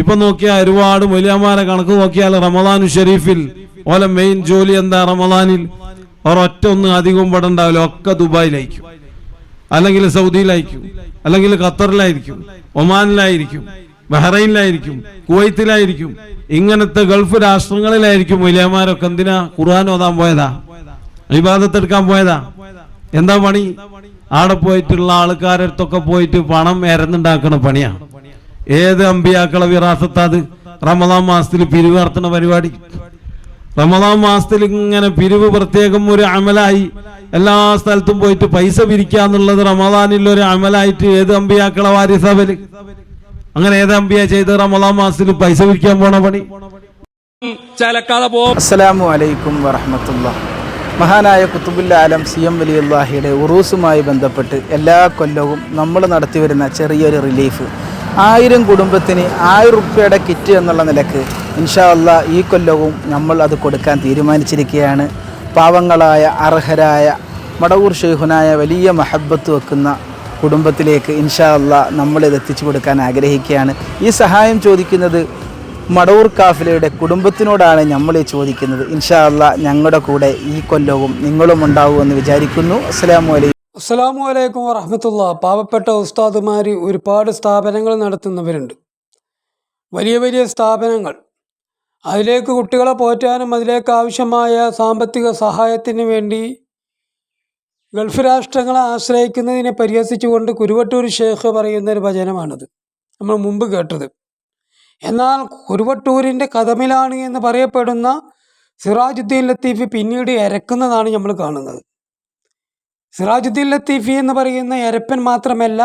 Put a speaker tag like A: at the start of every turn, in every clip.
A: ഇപ്പൊ നോക്കിയാൽ ഒരുപാട് മൊലിയന്മാരെ കണക്ക് നോക്കിയാൽ റമദാനു ഷെരീഫിൽ ഓലെ മെയിൻ ജോലി എന്താ റമദാനിൽ? ഒരൊറ്റ ഒന്നും അധികം പെടണ്ടാവില്ല. ഒക്കെ ദുബായിലായിരിക്കും. അല്ലെങ്കിൽ സൗദിയിലായിരിക്കും. അല്ലെങ്കിൽ ഖത്തറിലായിരിക്കും. ഒമാനിലായിരിക്കും. ബഹ്റൈനിലായിരിക്കും. കുവൈത്തിലായിരിക്കും. ഇങ്ങനത്തെ ഗൾഫ് രാഷ്ട്രങ്ങളിലായിരിക്കും വലിയമാരൊക്കെ എന്തിനാ? ഖുർആൻ ഓതാൻ പോയതാ? വിവാദത്തെടുക്കാൻ പോയതാ? എന്താ പണി? ആടെ പോയിട്ടുള്ള ആൾക്കാരടുത്തൊക്കെ പോയിട്ട് പണം എരന്നുണ്ടാക്കണ പണിയാ. ഏത് അമ്പിയാക്കളെ വിറാസത്താത് റമദാൻ മാസത്തിൽ പിരിവ് നടത്തുന്ന പരിപാടി. റമദാൻ മാസത്തിൽ ഇങ്ങനെ പിരിവ് പ്രത്യേകം ഒരു അമലായി. എല്ലാ സ്ഥലത്തും പോയിട്ട് പൈസ പിരിക്കുക എന്നുള്ളത് റമദാനിൽ ഒരു അമലായിട്ട് ഏത് അമ്പിയാക്കളെ വാരിസഭൽ അങ്ങനെ ഏത് അമ്പിയ ചെയ്ത് റമദാൻ മാസത്തിൽ പൈസ പിരിക്കാൻ പോണ പണി?
B: ചലക്കാതെ പോ
C: അസ്സലാമു അലൈക്കും വറഹമത്തുള്ള മഹാനായ കുത്തുബുല്ല ആലം സി എം വലിയുള്ളാഹിയുടെ ഉറൂസുമായി ബന്ധപ്പെട്ട് എല്ലാ കൊല്ലവും നമ്മൾ നടത്തിവരുന്ന ചെറിയൊരു റിലീഫ് ആയിരം കുടുംബത്തിന് ആയിരം റുപ്യയുടെ കിറ്റ് എന്നുള്ള നിലയ്ക്ക് ഇൻഷാ അല്ലാ ഈ കൊല്ലവും നമ്മൾ അത് കൊടുക്കാൻ തീരുമാനിച്ചിരിക്കുകയാണ്. പാവങ്ങളായ അർഹരായ മടവൂർ ഷെയ്ഹുനായ വലിയ മഹബത്ത് വെക്കുന്ന കുടുംബത്തിലേക്ക് ഇൻഷാ അല്ലാ നമ്മളിത് എത്തിച്ചു കൊടുക്കാൻ ആഗ്രഹിക്കുകയാണ്. ഈ സഹായം ചോദിക്കുന്നത് മടവൂർ കാഫിലയുടെ കുടുംബത്തിനോടാണ് നമ്മൾ ഈ ചോദിക്കുന്നത്. ഇൻഷാ അല്ലാ ഞങ്ങളുടെ കൂടെ ഈ കൊല്ലവും നിങ്ങളും ഉണ്ടാവുമെന്ന് വിചാരിക്കുന്നു. അസ്സാം അലൈക്കും.
D: അസ്സലാമു അലൈക്കും വറഹമത്തുള്ള. പാവപ്പെട്ട ഉസ്താദുമാർ ഒരുപാട് സ്ഥാപനങ്ങൾ നടത്തുന്നവരുണ്ട്. വലിയ വലിയ സ്ഥാപനങ്ങൾ. അതിലേക്ക് കുട്ടികളെ പോറ്റാനും അതിലേക്ക് ആവശ്യമായ സാമ്പത്തിക സഹായത്തിന് വേണ്ടി ഗൾഫ് രാഷ്ട്രങ്ങളെ ആശ്രയിക്കുന്നതിനെ പരിഹസിച്ചുകൊണ്ട് കുരുവട്ടൂർ ഷേഖ് പറയുന്ന ഒരു വചനമാണിത് നമ്മൾ മുമ്പ് കേട്ടത്. എന്നാൽ കുരുവട്ടൂരിന്റെ കഥമിലാണ് എന്ന് പറയപ്പെടുന്ന സിറാജുദ്ദീൻ ലത്തീഫ് പിന്നീട് ഇരക്കുന്നതാണ് നമ്മൾ കാണുന്നത്. സിറാജുദ്ദീൻ ലത്തീഫി എന്ന് പറയുന്ന എരപ്പൻ മാത്രമല്ല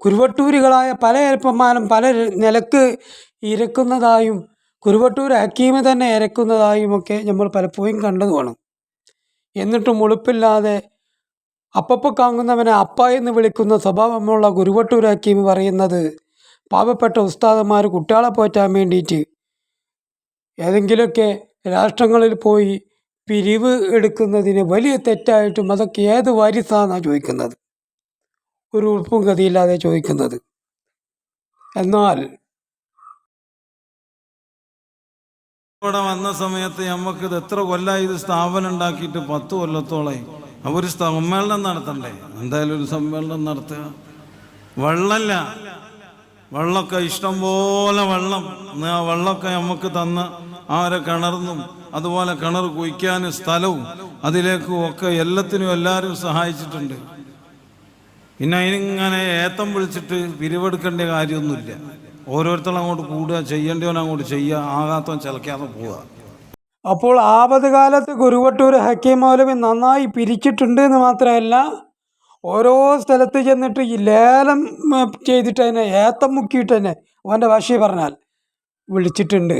D: കുരുവട്ടൂരുകളായ പല എരപ്പന്മാരും പല നിലയ്ക്ക് ഇരക്കുന്നതായും കുരുവട്ടൂർ ഹക്കീമ് തന്നെ ഇരക്കുന്നതായും ഒക്കെ നമ്മൾ പലപ്പോഴും കണ്ടതുമാണ്. എന്നിട്ടും ഉളുപ്പില്ലാതെ അപ്പപ്പ കാങ്ങുന്നവനെ അപ്പ എന്ന് വിളിക്കുന്ന സ്വഭാവമുള്ള കുരുവട്ടൂർ ഹക്കീമ് പറയുന്നത് പാവപ്പെട്ട ഉസ്താദന്മാർ കുട്ടികളെ പോറ്റാൻ വേണ്ടിയിട്ട് ഏതെങ്കിലുമൊക്കെ രാഷ്ട്രങ്ങളിൽ പോയി പിരിവ് എടുക്കുന്നതിന് വലിയ തെറ്റായിട്ടും അതൊക്കെ ഏത് വാരിസാന്നാണ് ചോദിക്കുന്നത്? ഒരു ഉൾപ്പും ഗതിയില്ലാതെ ചോദിക്കുന്നത്. എന്നാൽ
A: ഇവിടെ വന്ന സമയത്ത് നമുക്ക് ഇത് എത്ര കൊല്ലമായി ഇത് സ്ഥാപനം ഉണ്ടാക്കിയിട്ട് പത്ത് കൊല്ലത്തോളായി. അപ്പൊ ഒരു സമ്മേളനം നടത്തണ്ടേ? എന്തായാലും ഒരു സമ്മേളനം നടത്തുക. വെള്ളല്ല. വെള്ളമൊക്കെ ഇഷ്ടം പോലെ വെള്ളം ആ വെള്ളമൊക്കെ നമുക്ക് തന്ന് അവരെ കിണർന്നും അതുപോലെ കിണർ കുഴിക്കാനും സ്ഥലവും അതിലേക്കും ഒക്കെ എല്ലാത്തിനും എല്ലാവരും സഹായിച്ചിട്ടുണ്ട്. പിന്നെ അതിനിങ്ങനെ ഏത്തം വിളിച്ചിട്ട് പിരിവെടുക്കേണ്ട കാര്യമൊന്നുമില്ല. ഓരോരുത്തരും അങ്ങോട്ട് കൂടുക ചെയ്യേണ്ടവൻ അങ്ങോട്ട് ചെയ്യുക ആകാത്തവൻ ചിലക്കാതെ പോവുക.
D: അപ്പോൾ ആപത് കാലത്ത് കുരുവട്ടൂർ ഹക്കീം മൗലവി നന്നായി പിരിച്ചിട്ടുണ്ട് എന്ന് മാത്രമല്ല ഓരോ സ്ഥലത്ത് ചെന്നിട്ട് ഈ ലേലം ചെയ്തിട്ട് തന്നെ ഏത്തം മുക്കിയിട്ട് തന്നെ അവന്റെ ഭാഷയെ പറഞ്ഞാൽ വിളിച്ചിട്ടുണ്ട്.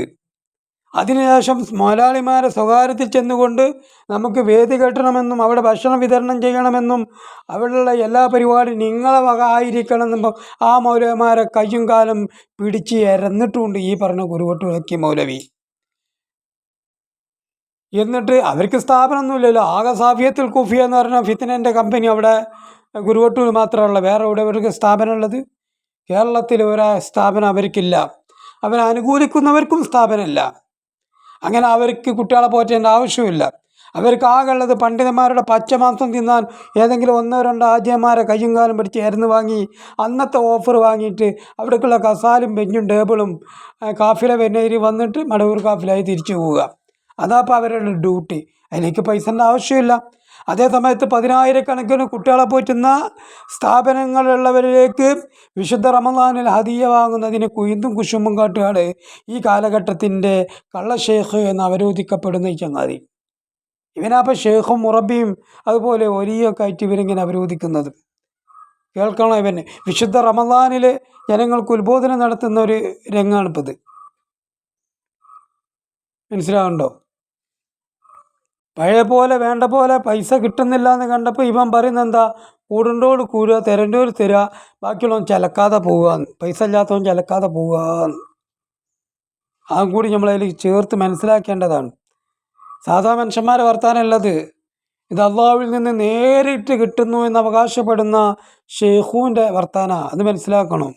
D: അതിനുശേഷം മുതലാളിമാരെ സ്വകാര്യത്തിൽ ചെന്നുകൊണ്ട് നമുക്ക് വേദി കെട്ടണമെന്നും അവിടെ ഭക്ഷണം വിതരണം ചെയ്യണമെന്നും അവിടെയുള്ള എല്ലാ പരിപാടിയും നിങ്ങളെ വക ആയിരിക്കണമെന്നും ആ മൗലവിമാരെ കയ്യും കാലം പിടിച്ച് ഇരന്നിട്ടുമുണ്ട് ഈ പറഞ്ഞ കുരുവട്ട് ഹക്കീം മൗലവി. എന്നിട്ട് അവർക്ക് സ്ഥാപനമൊന്നുമില്ലല്ലോ. ആകെ സാഫിയത്തിൽ കുഫിയ എന്ന് പറഞ്ഞ ഫിത്തനന്റെ കമ്പനി അവിടെ ഗുരുവട്ടൂർ മാത്രമല്ല വേറെ എവിടെ അവർക്ക് സ്ഥാപനമുള്ളത്? കേരളത്തിൽ ഒരു സ്ഥാപനം അവർക്കില്ല. അവരെ അനുകൂലിക്കുന്നവർക്കും സ്ഥാപനമില്ല. അങ്ങനെ അവർക്ക് കുട്ടികളെ പോറ്റേണ്ട ആവശ്യമില്ല. അവർക്ക് ആകെ ഉള്ളത് പണ്ഡിതന്മാരുടെ പച്ചമാംസം തിന്നാൻ ഏതെങ്കിലും ഒന്നോ രണ്ടോ ആദ്യന്മാരെ കയ്യും കാലും പിടിച്ച് ഇരുന്ന് വാങ്ങി അന്നത്തെ ഓഫർ വാങ്ങിയിട്ട് അവിടേക്കുള്ള കസാലും ബെഞ്ചും ടേബിളും കാഫിലെ വെന്നേരി വന്നിട്ട് മടവൂർ കാഫിലായി തിരിച്ചു പോവുക. അതാപ്പോൾ അവരുടെ ഡ്യൂട്ടി അതിലേക്ക് പൈസന്റെ ആവശ്യമില്ല. അതേ സമയത്ത് പതിനായിരക്കണക്കിന് കുട്ടികളെ പോറ്റുന്ന സ്ഥാപനങ്ങളുള്ളവരിലേക്ക് വിശുദ്ധ റമദാനിൽ ഹദിയ വാങ്ങുന്നതിന് കുയിന്തും കുശുമ്പും കാട്ടുകയാണ് ഈ കാലഘട്ടത്തിന്റെ കള്ളഷേഖ് എന്ന് അവരോധിക്കപ്പെടുന്ന ഈ ചങ്ങാതി. ഇവനപ്പോൾ ഷേഖും മുറബിയും അതുപോലെ ഒലിയൊക്കെ ആയിട്ട് ഇവരിങ്ങനെ അവരോധിക്കുന്നത്. കേൾക്കണം ഇവന്? വിശുദ്ധ റമദാനിൽ ജനങ്ങൾക്ക് ഉത്ബോധനം നടത്തുന്ന ഒരു രംഗമാണിപ്പോൾ ഇത് മനസ്സിലാവുണ്ടോ പഴയ പോലെ വേണ്ട പോലെ പൈസ കിട്ടുന്നില്ല എന്ന് കണ്ടപ്പോൾ ഇവൻ പറയുന്നത് എന്താ? കൂടുണ്ടോട് കൂടുക തിരണ്ടോട് തരിക ബാക്കിയുള്ളവൻ ചിലക്കാതെ പോവുകയെന്ന് പൈസ ഇല്ലാത്തവൻ ചിലക്കാതെ പോവുകയെന്ന് അതും കൂടി നമ്മളതിൽ ചേർത്ത് മനസ്സിലാക്കേണ്ടതാണ്. സാധാ മനുഷ്യന്മാരെ വർത്താനമല്ലത് ഇത് അള്ളാഹുവിൽ നിന്ന് നേരിട്ട് കിട്ടുന്നു എന്ന് അവകാശപ്പെടുന്ന ഷെയ്ഖൂന്റെ വർത്താന. അത് മനസ്സിലാക്കണം.